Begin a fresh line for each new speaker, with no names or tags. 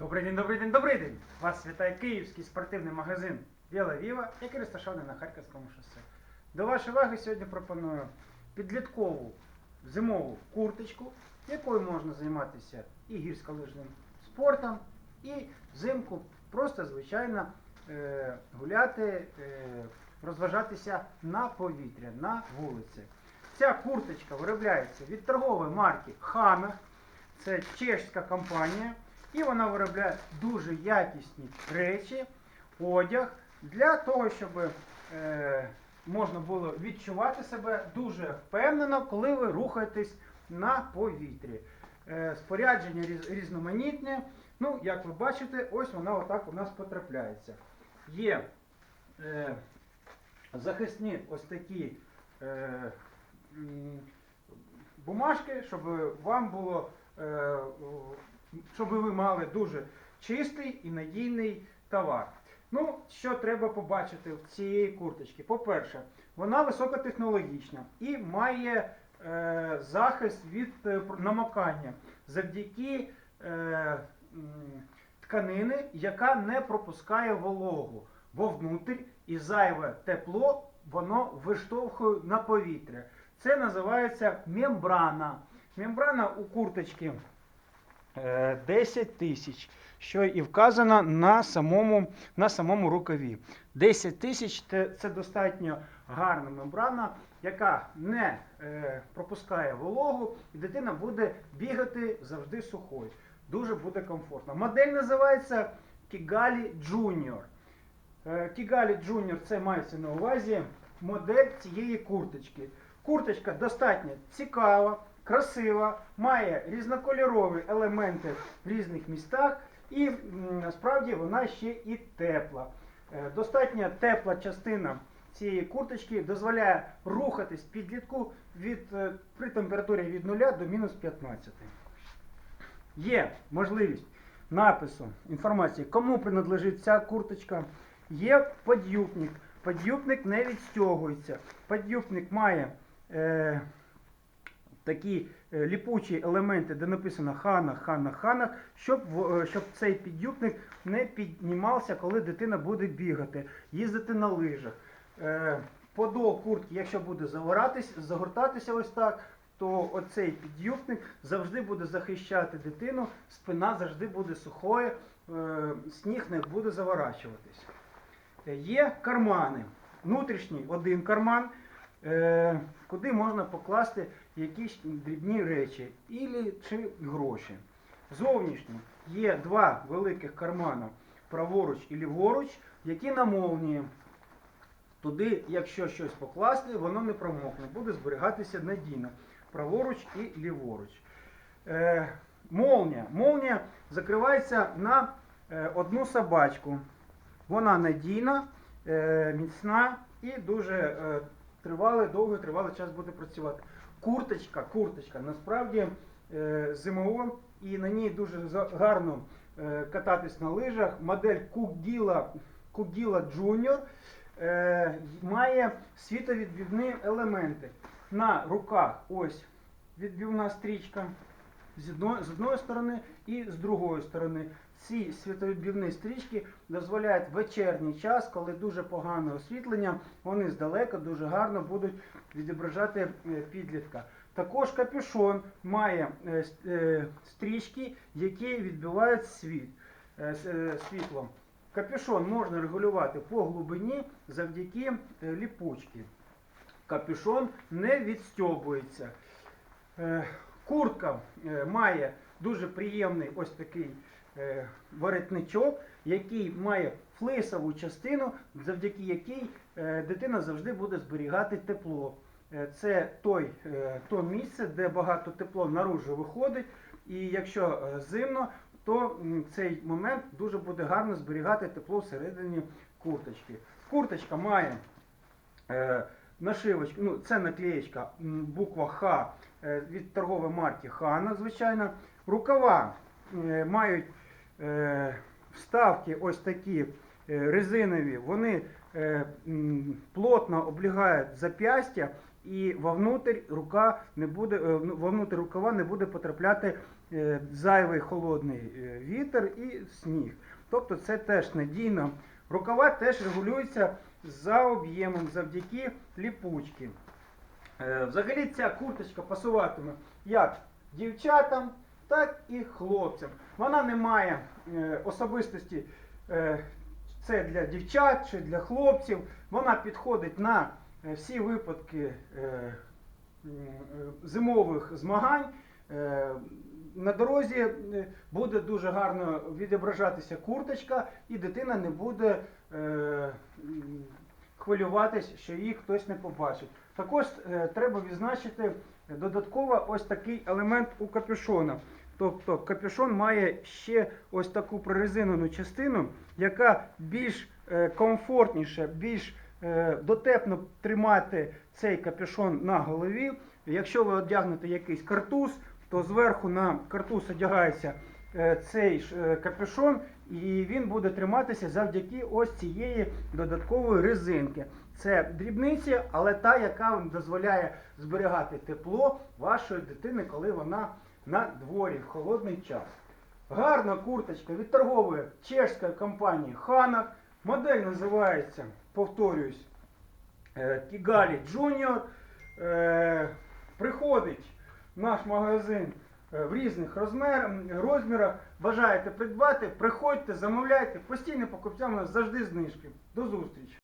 Добрий день, добрий день, добрий день! Вас вітає київський спортивний магазин Біла Віва, який розташований на Харківському шосе. До вашої уваги сьогодні пропоную підліткову зимову курточку, якою можна займатися і гірськолижним спортом, і взимку просто звичайно е, гуляти, е, розважатися на повітря, на вулиці. Ця курточка виробляється від торгової марки Hammer. Це чешська компанія, і вона виробляє дуже якісні речі, одяг для того, щоб е, можна було відчувати себе дуже впевнено, коли ви рухаєтесь на повітрі. Е, спорядження різ- різноманітне. Ну, як ви бачите, ось вона отак у нас потрапляється. Є е, захисні ось такі е, бумажки, щоб вам було, е, щоб ви мали дуже чистий і надійний товар. Ну, що треба побачити в цієї курточки? По-перше, вона високотехнологічна і має е, захист від е, намокання завдяки е, тканини, яка не пропускає вологу, бо внутрь і зайве тепло воно виштовхує на повітря. Це називається мембрана. Мембрана у курточки 10 тисяч, що і вказано на самому, на самому рукаві. 10 тисяч це, це достатньо гарна мембрана, яка не е, пропускає вологу, і дитина буде бігати завжди сухою. Дуже буде комфортно. Модель називається Kigali Junior. Е, Kigali Junior це мається на увазі модель цієї курточки. Курточка достатньо цікава, красива, має різнокольорові елементи в різних містах, і насправді вона ще і тепла. Е, Достатньо тепла частина цієї курточки дозволяє рухатись підлітку від, е, при температурі від 0 до мінус 15. Є можливість напису інформації, кому принадлежить ця курточка. Є подюбник. Подюбник не відстягується. Подюбник має е, такі е, ліпучі елементи, де написано хана, хана, хана, щоб, е, щоб цей підюбник не піднімався, коли дитина буде бігати, їздити на лижах. Е, подол куртки, якщо буде загоратись, загортатися ось так, то оцей підюбник завжди буде захищати дитину, спина завжди буде сухою, сніг не буде заворачуватись. Є кармани. Внутрішній один карман, куди можна покласти якісь дрібні речі ілі чи гроші. Зовнішній є два великих кармана праворуч і ліворуч, які на молнії. Туди, якщо щось покласти, воно не промокне, буде зберігатися надійно. Праворуч і ліворуч. Е, молнія. Молнія закривається на е, одну собачку. Вона надійна, е, міцна і дуже е, тривалий, довгий тривалий час буде працювати. Курточка, курточка насправді е, зимова і на ній дуже гарно е, кататись на лижах. Модель Кугіла Кугіла Junior е, має світовідбівні елементи. На руках ось відбивна стрічка з одної, з одної сторони і з другої сторони. Ці світовідбивні стрічки дозволяють вечірній час, коли дуже погане освітлення, вони здалека дуже гарно будуть відображати е, підлітка. Також капюшон має е, е, стрічки, які відбивають світ, світлом. Капюшон можна регулювати по глибині завдяки ліпучці. Капюшон не відстьобується. Куртка е, має дуже приємний ось такий е, воротничок, який має флисову частину, завдяки якій е, дитина завжди буде зберігати тепло. Це той, то місце, де багато тепло наружу виходить, і якщо зимно, то цей момент дуже буде гарно зберігати тепло всередині курточки. Курточка має нашивочку, ну це наклеєчка, буква Х е, від торгової марки Хана, звичайно. Рукава е, мають е, вставки ось такі резинові, вони плотно облігають зап'ястя і вовнутрь рука не буде, ну, вовнутрь рукава не буде потрапляти зайвий холодний вітер і сніг. Тобто це теж надійно. Рукава теж регулюються за об'ємом завдяки ліпучки. Е, Взагалі ця курточка пасуватиме як дівчатам, так і хлопцям. Вона не має е, особистості, е, це для дівчат чи для хлопців. Вона підходить на всі випадки зимових змагань. На дорозі буде дуже гарно відображатися курточка, і дитина не буде хвилюватись, що її хтось не побачить. Також е, треба відзначити додатково ось такий елемент у капюшона. Тобто капюшон має ще ось таку прорезинену частину, яка більш е, комфортніше, більш е, дотепно тримати цей капюшон на голові. Якщо ви одягнете якийсь картуз, то зверху на картуз одягається цей ж, е, капюшон, і він буде триматися завдяки ось цієї додаткової резинки. Це дрібниці, але та, яка вам дозволяє зберігати тепло вашої дитини, коли вона на дворі в холодний час. Гарна курточка від торгової чешської компанії Ханах. Модель називається, повторюсь, е, Kigali Junior. Е, Приходить в наш магазин е, в різних розмір, розмірах. Бажаєте придбати, приходьте, замовляйте. Постійно покупцям у нас завжди знижки. До зустрічі!